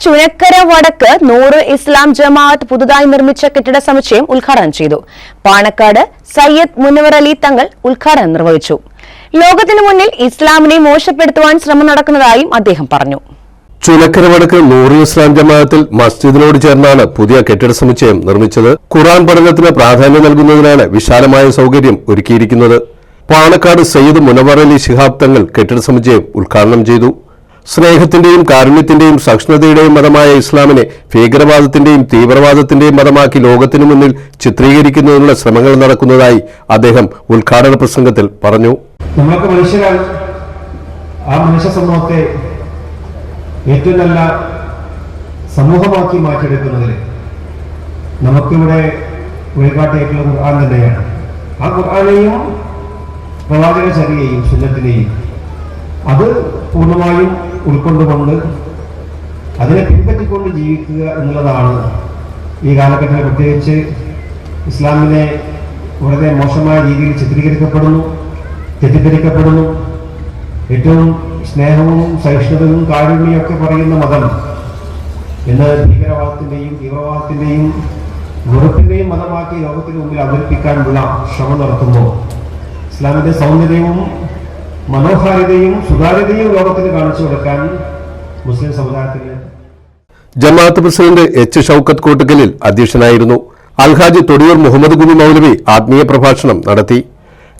ചുനക്കര വടക്ക് നൂറ് ഇസ്ലാം ജമാഅത്ത് പുതുതായി നിർമ്മിച്ച കെട്ടിട സമുച്ചയം ഉദ്ഘാടനം ചെയ്തു. പാണക്കാട് സയ്യദ് മുനവർ അലി തങ്ങൾ ഉദ്ഘാടനം നിർവഹിച്ചു. ലോകത്തിനു മുന്നിൽ ഇസ്ലാമിനെ മോശപ്പെടുത്തുവാൻ ശ്രമം നടക്കുന്നതായും അദ്ദേഹം പറഞ്ഞു. ചുനക്കര വടക്ക് നൂറി ഇസ്ലാം ജമാഅത്തിൽ മസ്ജിദിനോട് ചേർന്നാണ് പുതിയ കെട്ടിട സമുച്ചയം നിർമ്മിച്ചത്. ഖുറാൻ പഠനത്തിന് പ്രാധാന്യം നൽകുന്നതിനാണ് വിശാലമായ സൌകര്യം ഒരുക്കിയിരിക്കുന്നത്. പാണക്കാട് സയ്യിദ് മുനവർ അലി ശിഹാബ് തങ്ങൾ കെട്ടിട സമുച്ചയം ഉദ്ഘാടനം ചെയ്തു. സ്നേഹത്തിന്റെയും കാരുണ്യത്തിന്റെയും സഹിഷ്ണുതയുടെയും മതമായ ഇസ്ലാമിനെ ഭീകരവാദത്തിന്റെയും തീവ്രവാദത്തിന്റെയും മതമാക്കി ലോകത്തിനു മുന്നിൽ ചിത്രീകരിക്കുന്നതിനുള്ള ശ്രമങ്ങൾ നടക്കുന്നതായി അദ്ദേഹം ഉദ്ഘാടന പ്രസംഗത്തിൽ പറഞ്ഞു. നമ്മളൊക്കെ മനുഷ്യരാണ്. ആ മനുഷ്യ സമൂഹത്തെ ഏറ്റവും നല്ല സമൂഹമാക്കി മാറ്റിയെടുക്കുന്നതിൽ നമുക്കിവിടെ വഴികാട്ടിയിട്ടുള്ള ഖുർആൻ തന്നെയാണ്. ആ ഖുർആാനെയും പ്രവാചക ചര്യയെയും സുന്നത്തിനെയും അത് പൂർണമായും ഉൾക്കൊണ്ടുകൊണ്ട് അതിനെ പിൻപറ്റിക്കൊണ്ട് ജീവിക്കുക എന്നുള്ളതാണ് ഈ കാലഘട്ടത്തിൽ പ്രത്യേകിച്ച് ഇസ്ലാമിനെ വളരെ മോശമായ രീതിയിൽ ചിത്രീകരിക്കപ്പെടുന്നു തെറ്റിദ്ധരിക്കപ്പെടുന്നു. ഏറ്റവും സ്നേഹവും സഹിഷ്ണുതയും കാരുണ്യമൊക്കെ പറയുന്ന മതം എന്ന് ഭീകരവാദത്തിന്റെയും തീവ്രവാദത്തിന്റെയും വെറുപ്പിന്റെയും മതമാക്കി ലോകത്തിന് മുമ്പിൽ അവതരിപ്പിക്കാനുള്ള ശ്രമം നടത്തുമ്പോൾ ഇസ്ലാമിന്റെ സൗന്ദര്യവും മനോഹാരിതയും സുതാര്യതയും ലോകത്തിന് കാണിച്ചു കൊടുക്കാൻ മുസ്ലിം സമുദായത്തിന് ജമാഅത്ത് പ്രസിഡന്റ് എച്ച് ഷൌക്കത്ത് കോട്ടുകലിൽ അധ്യക്ഷനായിരുന്നു. അൽഹാജ് തൊടിയൂർ മുഹമ്മദ് കുഞ്ഞു മൗലവി ആത്മീയ പ്രഭാഷണം നടത്തി.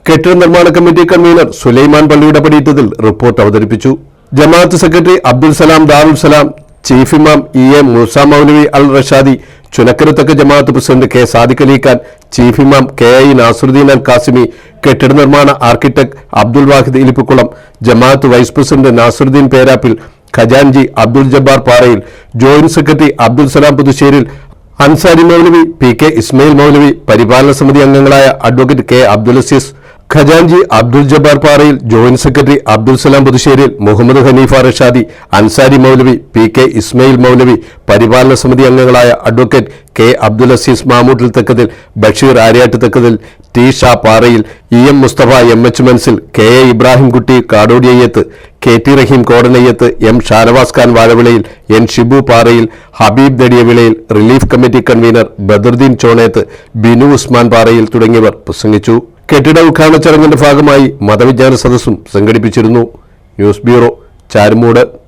കെട്ടിട നിർമ്മാണ കമ്മിറ്റി കൺവീനർ സുലൈമാൻ പള്ളിയുടെ പടിയിട്ടതിൽ റിപ്പോർട്ട് അവതരിപ്പിച്ചു. ജമാഅത്ത് സെക്രട്ടറി അബ്ദുൽ സലാം ദാറുൽ സലാം ചീഫ് ഇമാം ഇ എ മുസ മൗലവി അൽ റഷാദി ചുനക്കരത്തക്ക ജമാഅത്ത് president K Sadiq Ali Khan chief ഇമാം കെ ഐ നാസറുദ്ദീൻ അൽ കാസിമി കെട്ടിട നിർമ്മാണ ആർക്കിടെക്ട് അബ്ദുൽ വാഹിദ് ഇലിപ്പുക്കുളം ജമാഅത്ത് vice president Nasaruddin Perappil ഖജാൻജി Abdul Jabbar Parayil joint secretary Abdul Salam Puthusseril Ansari Maulavi P K Ismail Maulavi പരിപാലന സമിതി അംഗങ്ങളായ advocate K Abdul Azeez ഖജാൻജി Abdul Jabbar Parayil joint secretary Abdul Salam Puthusseriyil Muhammad Hanifa Rashadi Ansari Moulavi P K Ismail Moulavi പരിപാലന സമിതി അംഗങ്ങളായ advocate K Abdul Aziz Mamoottil Thekkathil Basheer Aryattu Thekkathil T Sha Parayil E M Mustafa M H Manzil K A Ibrahimkutty Kadodiyayyath K T Raheem Kodanayyath M Shanavas Khan Vazhavilayil N Shibu Parayil Habeeb Dadiyavilayil relief committee convener Badaruddin Chonayath Binu Usman Parayil തുടങ്ങിയവർ പ്രസംഗിച്ചു. കെട്ടിട ഉദ്ഘാടന ചടങ്ങിന്റെ ഭാഗമായി മതവിജ്ഞാന സദസ്സും സംഘടിപ്പിച്ചിരുന്നു. News bureau Charumood.